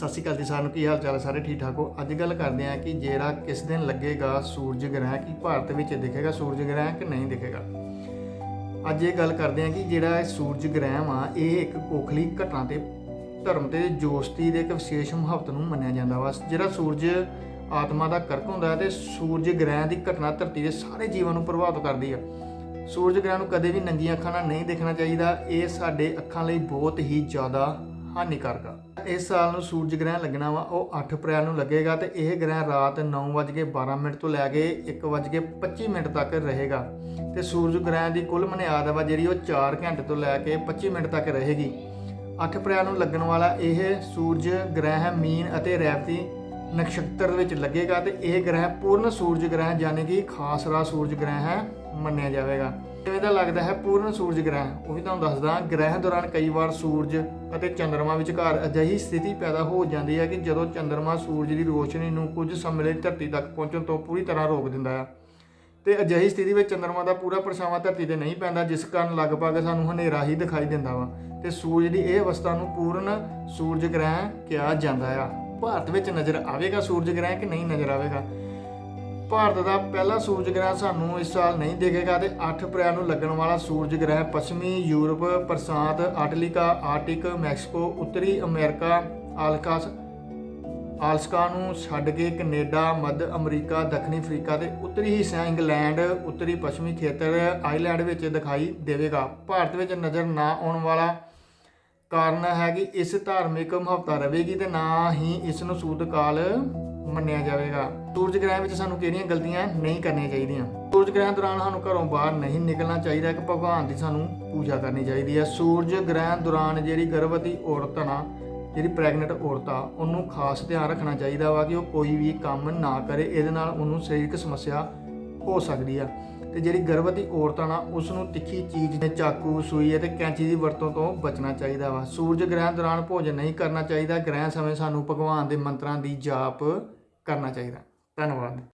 ਸਤਿ ਸ਼੍ਰੀ ਅਕਾਲ ਜੀ ਸਾਨੂੰ ਕੀ ਹਾਲ ਚਾਲ ਸਾਰੇ? ਠੀਕ ਠਾਕ ਹੋ? ਅੱਜ ਗੱਲ ਕਰਦੇ ਹਾਂ ਕਿ ਜਿਹੜਾ ਕਿਸ ਦਿਨ ਲੱਗੇਗਾ ਸੂਰਜ ਗ੍ਰਹਿਣ, ਕੀ ਭਾਰਤ ਵਿੱਚ ਦਿਖੇਗਾ ਸੂਰਜ ਗ੍ਰਹਿਣ ਕਿ ਨਹੀਂ ਦਿਖੇਗਾ? ਅੱਜ ਇਹ ਗੱਲ ਕਰਦੇ ਹਾਂ ਕਿ ਜਿਹੜਾ ਇਹ ਸੂਰਜ ਗ੍ਰਹਿਣ ਆ ਇਹ ਇੱਕ ਕੋਖਲੀ ਘਟਨਾ ਤੇ ਧਰਮ ਤੇ ਜੋਸ਼ਤੀ ਦੇ ਇੱਕ ਵਿਸ਼ੇਸ਼ ਮਹੱਤਵ ਨੂੰ ਮੰਨਿਆ ਜਾਂਦਾ ਵਾ। ਜਿਹੜਾ ਸੂਰਜ ਆਤਮਾ ਦਾ ਕਰਕ ਹੁੰਦਾ ਹੈ ਤੇ ਸੂਰਜ ਗ੍ਰਹਿਣ ਦੀ ਘਟਨਾ ਧਰਤੀ ਦੇ ਸਾਰੇ ਜੀਵਨ ਨੂੰ ਪ੍ਰਭਾਵਿਤ ਕਰਦੀ ਆ। ਸੂਰਜ ਗ੍ਰਹਿਣ ਨੂੰ ਕਦੇ ਵੀ ਨੰਗੀਆਂ ਅੱਖਾਂ ਨਾਲ ਨਹੀਂ ਦੇਖਣਾ ਚਾਹੀਦਾ। ਇਹ ਸਾਡੇ ਅੱਖਾਂ ਲਈ ਬਹੁਤ ਹੀ ਜ਼ਿਆਦਾ ਹਾਨੀਕਾਰਕ ਆ। ਇਸ ਸਾਲ ਨੂੰ ਸੂਰਜ ਗ੍ਰਹਿਣ ਲੱਗਣਾ ਵਾ, ਉਹ 8 ਅਪ੍ਰੈਲ ਨੂੰ ਲੱਗੇਗਾ ਤੇ ਇਹ ਗ੍ਰਹਿਣ ਰਾਤ 9:12 ਮਿੰਟ ਤੋਂ ਲੈ ਕੇ 1:25 ਮਿੰਟ ਤੱਕ ਰਹੇਗਾ। ਤੇ ਸੂਰਜ ਗ੍ਰਹਿਣ ਦੀ ਕੁੱਲ ਮਨਿਆਦ ਵਾ ਜਿਹੜੀ ਉਹ 4 ਘੰਟੇ ਤੋਂ ਲੈ ਕੇ 25 ਮਿੰਟ ਤੱਕ ਰਹੇਗੀ। 8 ਅਪ੍ਰੈਲ ਨੂੰ ਲੱਗਣ ਵਾਲਾ ਇਹ ਸੂਰਜ ਗ੍ਰਹਿ ਮੀਨ ਅਤੇ ਰੈਵਤੀ ਨਕਸ਼ਤਰ ਵਿੱਚ ਲੱਗੇਗਾ ਤੇ ਇਹ ਗ੍ਰਹਿ ਪੂਰਨ ਸੂਰਜ ਗ੍ਰਹਿ ਯਾਨੀ ਕਿ ਖਾਸ ਰਾ ਸੂਰਜ ਗ੍ਰਹਿ ਹੈ ਮੰਨਿਆ ਜਾਵੇਗਾ। ਕਿਵੇਂ ਦਾ ਲੱਗਦਾ ਹੈ ਪੂਰਨ ਸੂਰਜ ਗ੍ਰਹਿਣ ਉਹ ਵੀ ਤੁਹਾਨੂੰ ਦੱਸਦਾ ਗ੍ਰਹਿ ਦੌਰਾਨ ਕਈ ਵਾਰ ਸੂਰਜ ਅਤੇ ਚੰਦਰਮਾ ਵਿਚਕਾਰ ਅਜਿਹੀ ਸਥਿਤੀ ਪੈਦਾ ਹੋ ਜਾਂਦੀ ਹੈ ਕਿ ਜਦੋਂ ਚੰਦਰਮਾ ਸੂਰਜ ਦੀ ਰੋਸ਼ਨੀ ਨੂੰ ਕੁਝ ਸਮੇਂ ਲਈ ਧਰਤੀ ਤੱਕ ਪਹੁੰਚਣ ਤੋਂ ਪੂਰੀ ਤਰ੍ਹਾਂ ਰੋਕ ਦਿੰਦਾ ਹੈ। ਤੇ ਅਜਿਹੀ ਸਥਿਤੀ ਵਿੱਚ ਚੰਦਰਮਾ ਦਾ ਪੂਰਾ ਪਰਛਾਵਾਂ ਧਰਤੀ ਤੇ ਨਹੀਂ ਪੈਂਦਾ, ਜਿਸ ਕਾਰਨ ਲਗਭਗ ਸਾਨੂੰ ਹਨੇਰਾ ਹੀ ਦਿਖਾਈ ਦਿੰਦਾ ਵਾ ਤੇ ਸੂਰਜ ਦੀ ਇਹ ਅਵਸਥਾ ਨੂੰ ਪੂਰਨ ਸੂਰਜ ਗ੍ਰਹਿਣ ਕਿਹਾ ਜਾਂਦਾ ਆ। ਭਾਰਤ ਵਿੱਚ ਨਜ਼ਰ ਆਵੇਗਾ ਸੂਰਜ ਗ੍ਰਹਿਣ ਕਿ ਨਹੀਂ ਨਜ਼ਰ ਆਵੇਗਾ? ਭਾਰਤ ਦਾ ਪਹਿਲਾ ਸੂਰਜ ਗ੍ਰਹਿਣ ਸਾਨੂੰ ਇਸ ਸਾਲ ਨਹੀਂ ਦਿਖੇਗਾ ਤੇ 8 ਅਪ੍ਰੈਲ ਨੂੰ ਲੱਗਣ ਵਾਲਾ ਸੂਰਜ ਗ੍ਰਹਿਣ ਪੱਛਮੀ ਯੂਰਪ, ਪ੍ਰਸ਼ਾਂਤ, ਆਟਲਿਕਾ, ਆਰਟਿਕ, ਮੈਕਸੀਕੋ, ਉੱਤਰੀ ਅਮਰੀਕਾ, ਆਲਕਾਸ, ਆਲਸਕਾ ਨੂੰ ਛੱਡ ਕੇ ਕੈਨੇਡਾ, ਮੱਧ ਅਮਰੀਕਾ, ਦੱਖਣੀ ਅਫਰੀਕਾ ਤੇ ਉੱਤਰੀ ਹਿੱਸਿਆਂ ਇੰਗਲੈਂਡ, ਉੱਤਰੀ ਪੱਛਮੀ ਖੇਤਰ ਆਈਲੈਂਡ ਵਿੱਚ ਦਿਖਾਈ ਦੇਵੇਗਾ। ਭਾਰਤ ਵਿੱਚ ਨਜ਼ਰ ਨਾ ਆਉਣ ਵਾਲਾ ਕਾਰਨ ਹੈ ਕਿ ਇਸ ਧਾਰਮਿਕ ਮਹੱਤਤਾ ਰਹੇਗੀ ਤੇ ਨਾ ਹੀ ਇਸ ਨੂੰ ਸੂਦ ਕਾਲ ਮੰਨਿਆ ਜਾਵੇਗਾ। ਸੂਰਜ ਗ੍ਰਹਿਣ ਵਿੱਚ ਸਾਨੂੰ ਕਿਹੜੀਆਂ ਗਲਤੀਆਂ ਨਹੀਂ ਕਰਨੀਆਂ ਚਾਹੀਦੀਆਂ? ਸੂਰਜ ਗ੍ਰਹਿਣ ਦੌਰਾਨ ਸਾਨੂੰ ਘਰੋਂ ਬਾਹਰ ਨਹੀਂ ਨਿਕਲਣਾ ਚਾਹੀਦਾ। ਕਿ ਭਗਵਾਨ ਦੀ ਸਾਨੂੰ ਪੂਜਾ ਕਰਨੀ ਚਾਹੀਦੀ ਹੈ। ਸੂਰਜ ਗ੍ਰਹਿਣ ਦੌਰਾਨ ਜਿਹੜੀ ਗਰਭਵਤੀ ਔਰਤ ਆ ਨਾ, ਜਿਹੜੀ ਪ੍ਰੈਗਨੈਂਟ ਔਰਤ ਆ, ਉਹਨੂੰ ਖਾਸ ਧਿਆਨ ਰੱਖਣਾ ਚਾਹੀਦਾ ਵਾ ਕਿ ਉਹ ਕੋਈ ਵੀ ਕੰਮ ਨਾ ਕਰੇ। ਇਹਦੇ ਨਾਲ ਉਹਨੂੰ ਸਰੀਰਕ ਸਮੱਸਿਆ ਹੋ ਸਕਦੀ ਆ। ਤੇ ਜਿਹੜੀ ਗਰਭਵਤੀ ਔਰਤਾਂ ਆ ਨਾ ਉਸ ਨੂੰ ਤਿੱਖੀ ਚੀਜ਼ ਜਿਵੇਂ ਚਾਕੂ, ਸੂਈ ਅਤੇ ਕੈਂਚੀ ਦੀ ਵਰਤੋਂ ਤੋਂ ਬਚਣਾ ਚਾਹੀਦਾ ਵਾ। ਸੂਰਜ ਗ੍ਰਹਿਣ ਦੌਰਾਨ ਭੋਜਨ ਨਹੀਂ ਕਰਨਾ ਚਾਹੀਦਾ। ਗ੍ਰਹਿਣ ਸਮੇਂ ਸਾਨੂੰ ਭਗਵਾਨ ਦੇ ਮੰਤਰਾਂ ਦੀ ਜਾਪ ਕਰਨਾ ਚਾਹੀਦਾ। ਧੰਨਵਾਦ।